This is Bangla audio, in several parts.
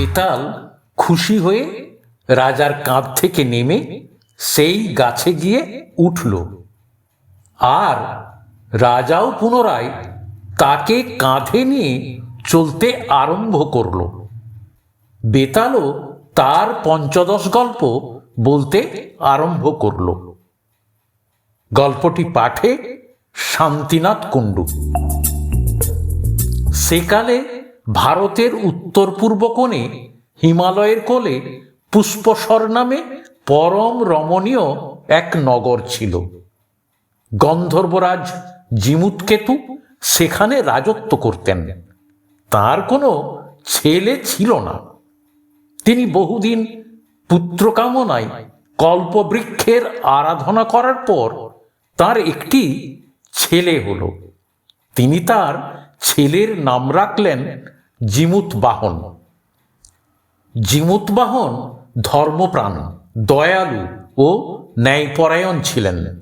বেতাল খুশি হয়ে রাজার কাঁধ থেকে নেমে সেই গাছে গিয়ে উঠল। আর রাজাও পুনরায় তাকে কাঁধে নিয়ে চলতে আরম্ভ করল। বেতালও তার পঞ্চদশ গল্প বলতে আরম্ভ করল। গল্পটি পাঠে শান্তিনাথ কুণ্ডু। সেকালে ভারতের উত্তর পূর্ব কোণে, হিমালয়ের কোলে পুষ্পসর নামে পরম রমণীয় এক নগর ছিল। গন্ধর্বরাজ জিমুৎকেতু সেখানে রাজত্ব করতেন। তার কোনো ছেলে ছিল না। তিনি বহুদিন পুত্র কামনায় কল্পবৃক্ষের আরাধনা করার পর তার একটি ছেলে হল। তিনি তার ছেলের নাম রাখলেন জিমুত বাহন। জিমুত বাহন ধর্মপ্রাণ, দয়ালু ও ন্যায়পরায়ণ ছিলেন।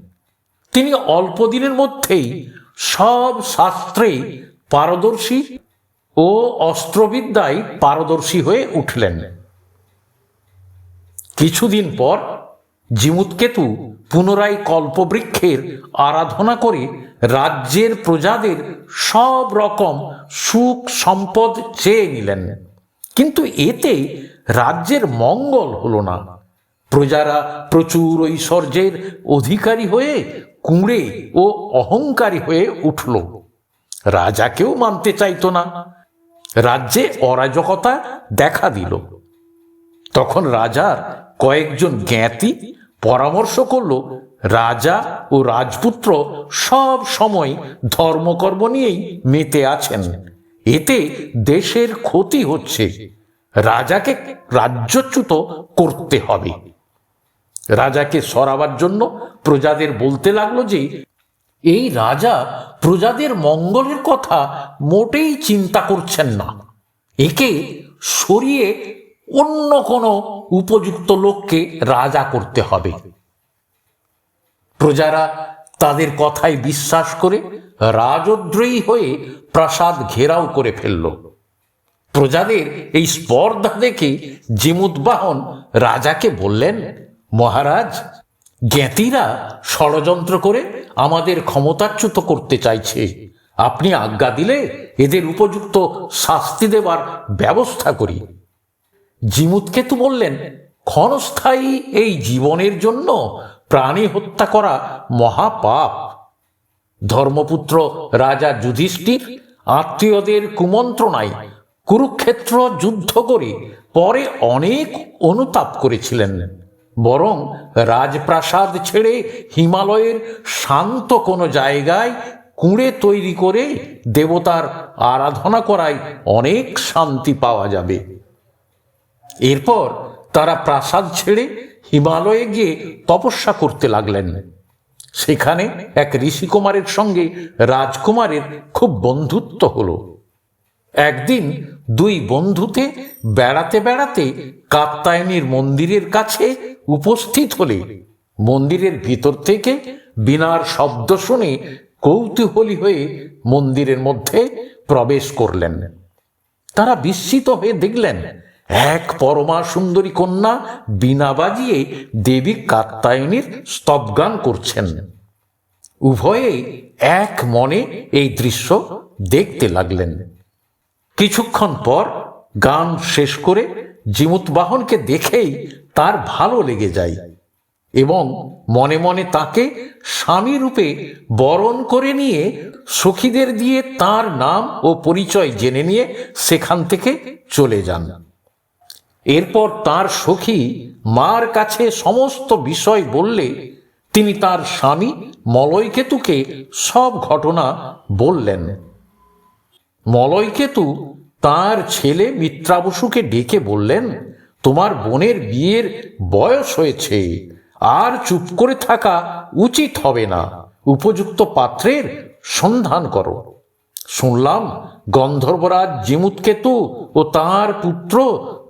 তিনি অল্প দিনের মধ্যেই সব শাস্ত্রে পারদর্শী ও অস্ত্রবিদ্যায় পারদর্শী হয়ে উঠলেন। কিছুদিন পর জিমুতকেতু পুনরায় কল্পবৃক্ষের আরাধনা করে রাজ্যের প্রজাদের সব রকম সুখ সম্পদ চেয়ে নিলেন। কিন্তু এতে রাজ্যের মঙ্গল হলো না। প্রজারা প্রচুর ঐশ্বর্যের অধিকারী হয়ে কুঁড়ে ও অহংকারী হয়ে উঠল। রাজাকেও মানতে চাইতো না। রাজ্যে অরাজকতা দেখা দিল। তখন রাজার কয়েকজন জ্ঞাতি পরামর্শ করল, রাজা ও রাজপুত্র সব সময় ধর্মকর্ম নিয়েই মেতে আছেন। এতে দেশের ক্ষতি হচ্ছে। রাজাকে রাজ্যচ্যুত করতে হবে। রাজাকে সরাবার জন্য প্রজাদের বলতে লাগল যে, এই রাজা প্রজাদের মঙ্গলের কথা মোটেই চিন্তা করছেন না। একে সরিয়ে অন্য কোনো উপযুক্ত লোককে রাজা করতে হবে। প্রজারা তাদের কথায় বিশ্বাস করে রাজদ্রয়ী হয়ে প্রাসাদ ঘেরাও করে ফেলল। প্রজাদের এই স্পর্ধা দেখে জিমুদ্বাহন রাজাকে বললেন, মহারাজ, জ্ঞাতিরা ষড়যন্ত্র করে আমাদের ক্ষমতাচ্যুত করতে চাইছে। আপনি আজ্ঞা দিলে এদের উপযুক্ত শাস্তি দেবার ব্যবস্থা করি। জিমুতকেতু বললেন, ক্ষণস্থায়ী এই জীবনের জন্য প্রাণী হত্যা করা মহাপাপ। ধর্মপুত্র রাজা যুধিষ্ঠির আত্মীয়দের কুমন্ত্রণায় কুরুক্ষেত্র যুদ্ধ করে পরে অনেক অনুতাপ করেছিলেন, বরং রাজপ্রাসাদ ছেড়ে হিমালয়ের শান্ত কোনো জায়গায় কুঁড়ে তৈরি করে দেবতার আরাধনা করায় অনেক শান্তি পাওয়া যাবে। এরপর তারা প্রাসাদ ছেড়ে হিমালয়ে গিয়ে তপস্যা করতে লাগলেন। সেখানে এক ঋষিকুমারের সঙ্গে রাজকুমারের খুব বন্ধুত্ব হলো। একদিন দুই বন্ধুতে বেড়াতে বেড়াতে কাত্তায়নীর মন্দিরের কাছে উপস্থিত হলে মন্দিরের ভিতর থেকে বিনার শব্দ শুনে কৌতূহলী হয়ে মন্দিরের মধ্যে প্রবেশ করলেন। তারা বিস্মিত হয়ে দেখলেন এক পরমা সুন্দরী কন্যা বিনা বাজিয়ে দেবী কাত্তায়নীর স্তবগান করছেন। উভয়ে এক মনে এই দৃশ্য দেখতে লাগলেন। কিছুক্ষণ পর গান শেষ করে জিমুতবাহনকে দেখেই তার ভালো লেগে যায় এবং মনে মনে তাকে স্বামী রূপে বরণ করে নিয়ে সখীদের দিয়ে তার নাম ও পরিচয় জেনে নিয়ে সেখান থেকে চলে যান। এরপর তার সখী মার কাছে সমস্ত বিষয় বললে, তিনি তার স্বামী মলয়কেতুকে সব ঘটনা বললেন। মলয়কেতু তার ছেলে মিত্রাবসুকে ডেকে বললেন, তোমার বোনের বিয়ের বয়স হয়েছে, আর চুপ করে থাকা উচিত হবে না। উপযুক্ত পাত্রের সন্ধান করো। শুনলাম গন্ধর্বরাজ জিমুৎকেতু ও তার পুত্র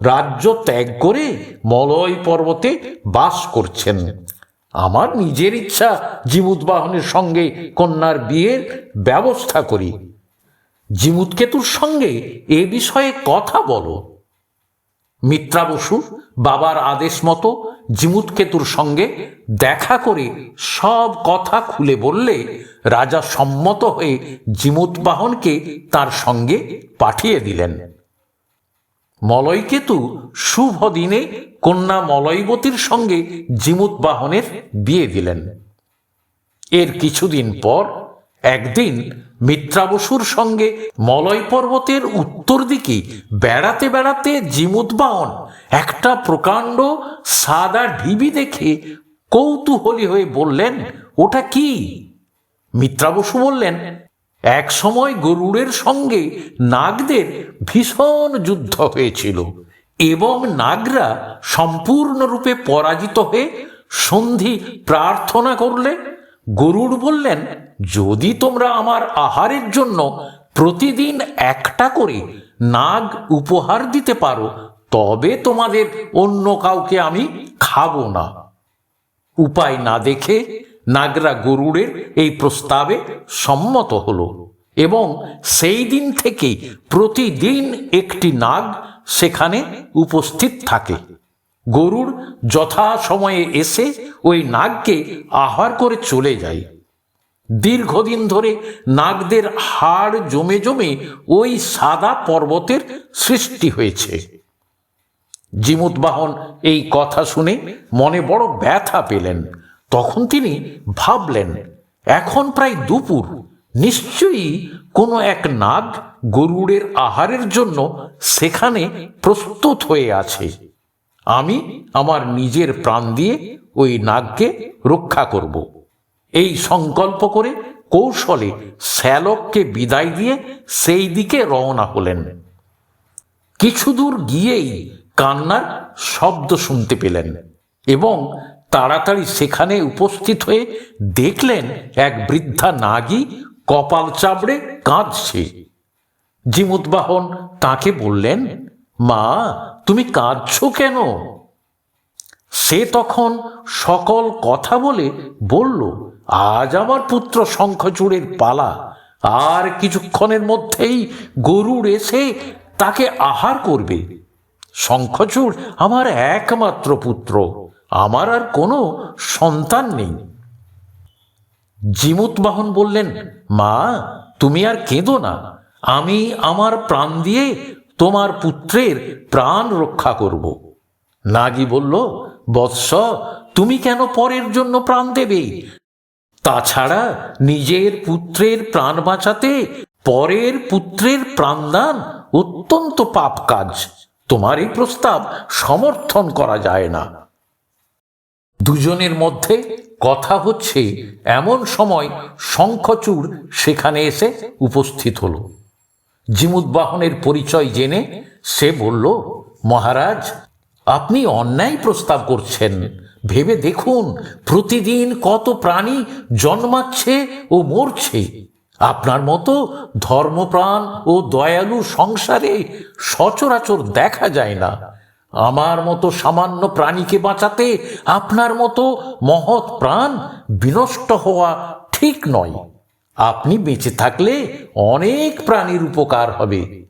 রাজ্য ত্যাগ করে মলয় পর্বতে বাস করছেন। আমার নিজের ইচ্ছা জিমুতবাহনের সঙ্গে কন্যার বিয়ের ব্যবস্থা করি। জিমুতকেতুর সঙ্গে এ বিষয়ে কথা বলো। মিত্রা বসু বাবার আদেশ মতো জিমুতকেতুর সঙ্গে দেখা করে সব কথা খুলে বললে রাজা সম্মত হয়ে জিমুত বাহনকে তার সঙ্গে পাঠিয়ে দিলেন। মলয়কেতু শুভ দিনে কন্যা মলয়বতীর সঙ্গে জিমুত বাহনের বিয়ে দিলেন। এর কিছুদিন পর একদিন মিত্রাবসুর সঙ্গে মলয় পর্বতের উত্তর দিকে বেড়াতে বেড়াতে জিমুদ্বাহন একটা প্রকাণ্ড সাদা ঢিবি দেখে কৌতূহলী হয়ে বললেন, ওটা কি? মিত্রাবসু বললেন এক সময় গরুড়ের সঙ্গে নাগদের ভীষণ যুদ্ধ হয়েছিল এবং নাগরা সম্পূর্ণরূপে পরাজিত হয়ে সন্ধি প্রার্থনা করলে। গরুড় বললেন, যদি তোমরা আমার আহারের জন্য প্রতিদিন একটা করে নাগ উপহার দিতে পারো, তবে তোমাদের অন্য কাউকে আমি খাব না। উপায় না দেখে নাগরা গরুড়ের এই প্রস্তাবে সম্মত হলো এবং সেই দিন থেকেই প্রতিদিন একটি নাগ সেখানে উপস্থিত থাকে। গরুড় যথা সময়ে এসে ওই নাগকে আহার করে চলে যায়। দীর্ঘদিন ধরে নাগদের হাড় জমে জমে ওই সাদা পর্বতের সৃষ্টি হয়েছে। জিমুতবাহন এই কথা শুনে মনে বড় ব্যথা পেলেন। তখন তিনি ভাবলেন, এখন প্রায় দুপুর, নিশ্চয়ই কোনো এক নাগ গরুড়ের আহারের জন্য সেখানে প্রস্তুত হয়ে আছে। আমি আমার নিজের প্রাণ দিয়ে ওই নাগকে রক্ষা করব। এই সংকল্প করে কৌশলে শ্যালককে বিদায় দিয়ে সেই দিকে রওনা হলেন। কিছু দূর গিয়েই কান্নার শব্দ শুনতে পেলেন এবং তাড়াতাড়ি সেখানে উপস্থিত হয়ে দেখলেন এক বৃদ্ধা নাগী কপাল চাবড়ে কাঁদছে। জিমুদ্বাহন তাকে বললেন, মা, তুমি কাঁদছ কেন? সে তখন সকল কথা বলে বলল, আজ আমার পুত্র শঙ্খচূড়ের পালা। আর কিছুক্ষণের মধ্যেই গরুর এসে তাকে আহার করবে। শঙ্খচূড় আমার একমাত্র পুত্র। আমার আর কোনো সন্তান নেই। জিমুতবাহন বললেন, মা, তুমি আর কেঁদো না। আমি আমার প্রাণ দিয়ে তোমার পুত্রের প্রাণ রক্ষা করব। নাগি বলল, বৎস, তুমি কেন পরের জন্য প্রাণ দেবে? তাছাড়া নিজের পুত্রের প্রাণ বাঁচাতে পরের পুত্রের প্রাণদান অত্যন্ত পাপ কাজ। তোমার এই প্রস্তাব সমর্থন করা যায় না। দুজনের মধ্যে কথা হচ্ছে এমন সময় শঙ্খচূড় সেখানে এসে উপস্থিত হল। জিমুদ্বাহনের পরিচয় জেনে সে বলল, মহারাজ, আপনি অন্যায় প্রস্তাব করছেন। ভেবে দেখুন, প্রতিদিন কত প্রাণী জন্মাচ্ছে ও মরছে। আপনার মতো ধর্মপ্রাণ ও দয়ালু সংসারে সচরাচর দেখা যায় না। আমার মতো সামান্য প্রাণীকে বাঁচাতে আপনার মতো মহৎ প্রাণ বিনষ্ট হওয়া ঠিক নয়। আপনি বেঁচে থাকলে অনেক প্রাণীর উপকার হবে।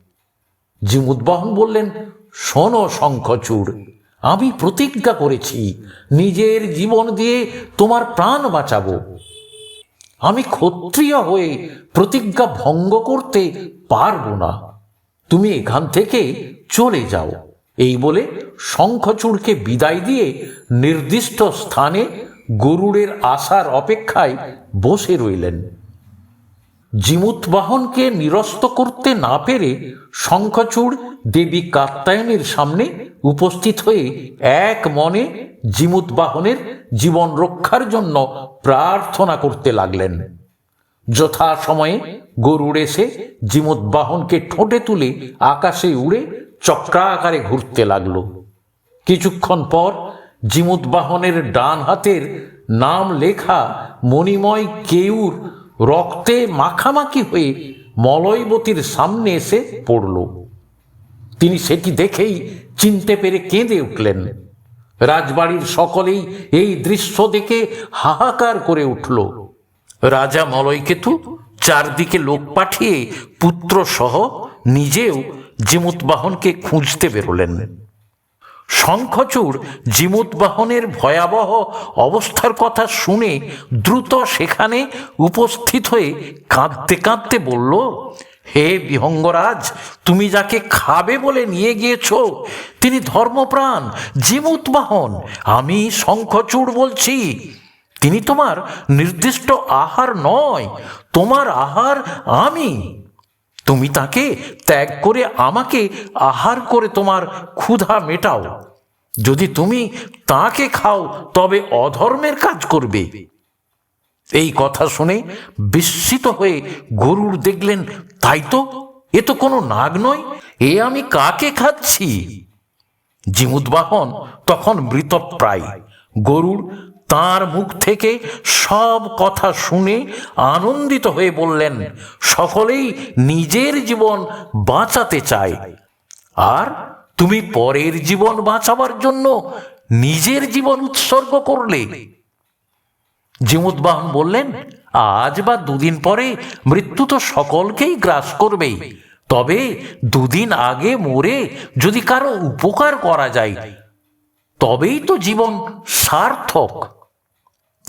জিমুদ্বাহন বললেন, শোনো শঙ্খচূড়, আমি প্রতিজ্ঞা করেছি, নিজের জীবন দিয়ে তোমার প্রাণ বাঁচাবো। আমি ক্ষত্রিয় হয়ে প্রতিজ্ঞা ভঙ্গ করতে পারব না। তুমি এখান থেকে চলে যাও। এই বলে শঙ্খচূড়কে বিদায় দিয়ে নির্দিষ্ট স্থানে গরুড়ের আসার অপেক্ষায় বসে রইলেন। জিমুতবাহনকে নিরস্ত করতে না পেরে শঙ্খচূড় দেবী কাত্যায়নীর সামনে উপস্থিত হয়ে এক মনে জিমুতবাহনের জীবন রক্ষার জন্য প্রার্থনা করতে লাগলেন। যথা সময়ে গরুড় এসে জিমুতবাহনকে ঠোঁটে তুলে আকাশে উড়ে চক্রাকারে ঘুরতে লাগল। কিছুক্ষণ পর জিমুতবাহনের ডান হাতের নাম লেখা মণিময় কেউর রক্তে মাখামাখি হয়ে মলয়বতীর সামনে এসে পড়ল। তিনি সেটি দেখেই চিনতে পেরে কেঁদে উঠলেন। রাজবাড়ির সকলেই এই দৃশ্য দেখে হাহাকার করে উঠল। রাজা মলয়কেতু চারদিকে লোক পাঠিয়ে পুত্র সহ নিজেও জিমুতবাহনকে খুঁজতে বেরোলেন। শঙ্খচূড় জিমুতবাহনের ভয়াবহ অবস্থার কথা শুনে দ্রুত সেখানে উপস্থিত হয়ে কাঁদতে কাঁদতে বলল, হে বিহঙ্গরাজ, তুমি যাকে খাবে বলে নিয়ে গিয়েছ, তিনি ধর্মপ্রাণ, জিমুতবাহন, আমি শঙ্খচূড় বলছি। তিনি তোমার নির্দিষ্ট আহার নয়, তোমার আহার আমি। তুমি তাকে ত্যাগ করে আমাকে আহার করে তোমার ক্ষুধা মেটাও। যদি তুমি তাকে খাও, তবে অধর্মের কাজ করবে। এই কথা শুনে বিস্মিত হয়ে গরুর দেখলেন, তাই তো, এ তো কোনো নাগ নয়, এ আমি কাকে খাচ্ছি? জিমুদবাহন তখন মৃতপ্রায়। গরুর তার মুখ থেকে সব কথা শুনে আনন্দিত হয়ে বললেন, সকলেই নিজের জীবন বাঁচাতে চায়। আর তুমি পরের জীবন বাঁচাবার জন্য নিজের জীবন উৎসর্গ করলে। জিমুদবাহন বললেন, আজ বা দুদিন পরে মৃত্যু তো সকলকেই গ্রাস করবেই তবে দুদিন আগে মরে যদি কারও উপকার করা যায়, তবেই তো জীবন সার্থক।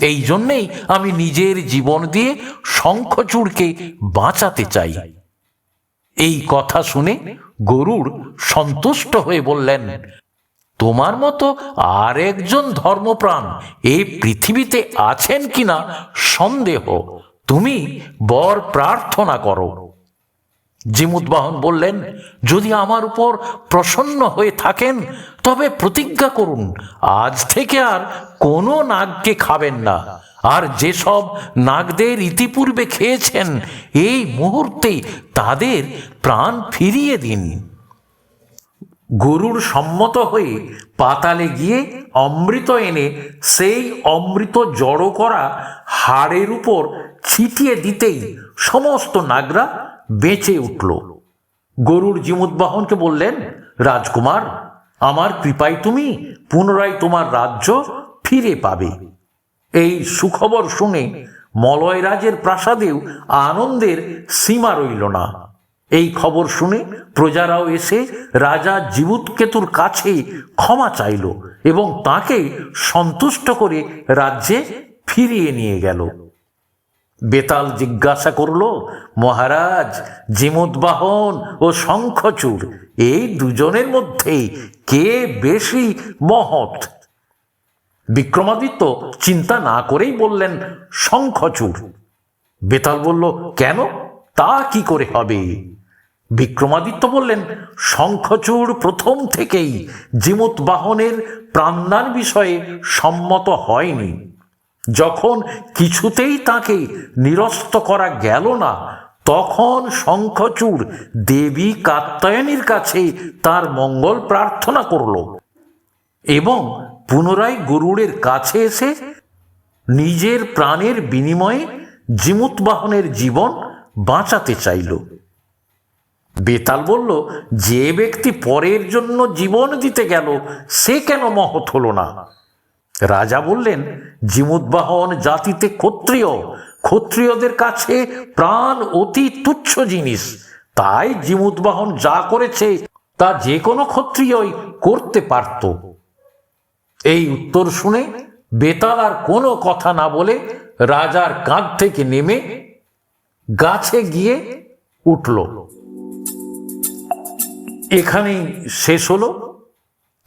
এই জন্যেই আমি নিজের জীবন দিয়ে শঙ্খচূড়কে বাঁচাতে চাই। এই কথা শুনে গরুর সন্তুষ্ট হয়ে বললেন, তোমার মতো আর একজন ধর্মপ্রাণ এই পৃথিবীতে আছেন কিনা সন্দেহ। তুমি বর প্রার্থনা করো। জিমুদ্বাহন বললেন, যদি আমার উপর প্রসন্ন হয়ে থাকেন, তবে প্রতিজ্ঞা করুন, আজ থেকে আর কোনো নাগকে খাবেন না। আর যেসব নাগদের ইতিপূর্বে খেয়েছেন, এই মুহূর্তে তাদের প্রাণ ফিরিয়ে দিন। গরুর সম্মত হয়ে পাতালে গিয়ে অমৃত এনে সেই অমৃত জড়ো করা হাড়ের উপর ছিটিয়ে দিতেই সমস্ত নাগরা বেঁচে উঠল। গরুর জিমুদ্বাহনকে বললেন, রাজকুমার, আমার কৃপায় তুমি পুনরায় তোমার রাজ্য ফিরে পাবে। এই সুখবর শুনে মলয়রাজের প্রাসাদেও আনন্দের সীমা রইল না। এই খবর শুনে প্রজারাও এসে রাজা জীবুৎকেতুর কাছে ক্ষমা চাইল এবং তাকে সন্তুষ্ট করে রাজ্যে ফিরিয়ে নিয়ে গেল। বেতাল জিজ্ঞাসা করল, মহারাজ জিমুদ্বাহন ও শঙ্খচূড়, এই দুজনের মধ্যে কে বেশি মহৎ? বিক্রমাদিত্য চিন্তা না করেই বললেন, শঙ্খচূড়। বেতাল বলল, কেন? তা কি করে হবে? বিক্রমাদিত্য বললেন, শঙ্খচূড় প্রথম থেকেই জিমুত বাহনের প্রাণদান বিষয়ে সম্মত হয়নি। যখন কিছুতেই তাকে নিরস্ত করা গেল না, তখন শঙ্খচূড় দেবী কাত্যায়নীর কাছে তার মঙ্গল প্রার্থনা করল এবং পুনরায় গরুড়ের কাছে এসে নিজের প্রাণের বিনিময়ে জিমুত বাহনের জীবন বাঁচাতে চাইল। বেতাল বলল, যে ব্যক্তি পরের জন্য জীবন দিতে গেল, সে কেন মহৎ হলো না? রাজা বললেন জিমুদ্বাহন জাতিতে ক্ষত্রিয়। ক্ষত্রিয়দের কাছে প্রাণ অতি তুচ্ছ জিনিস। তাই জিমুদ্বাহন যা করেছে, তা যে কোনো ক্ষত্রিয়ই করতে পারত। এই উত্তর শুনে বেতাল আর কোনো কথা না বলে রাজার কাঁধ থেকে নেমে গাছে গিয়ে উঠল। এখানেই শেষ হলো।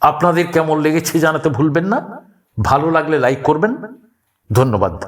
আপনাদের কেমন লেগেছে জানাতে ভুলবেন না। ভালো লাগলে লাইক করবেন। ধন্যবাদ।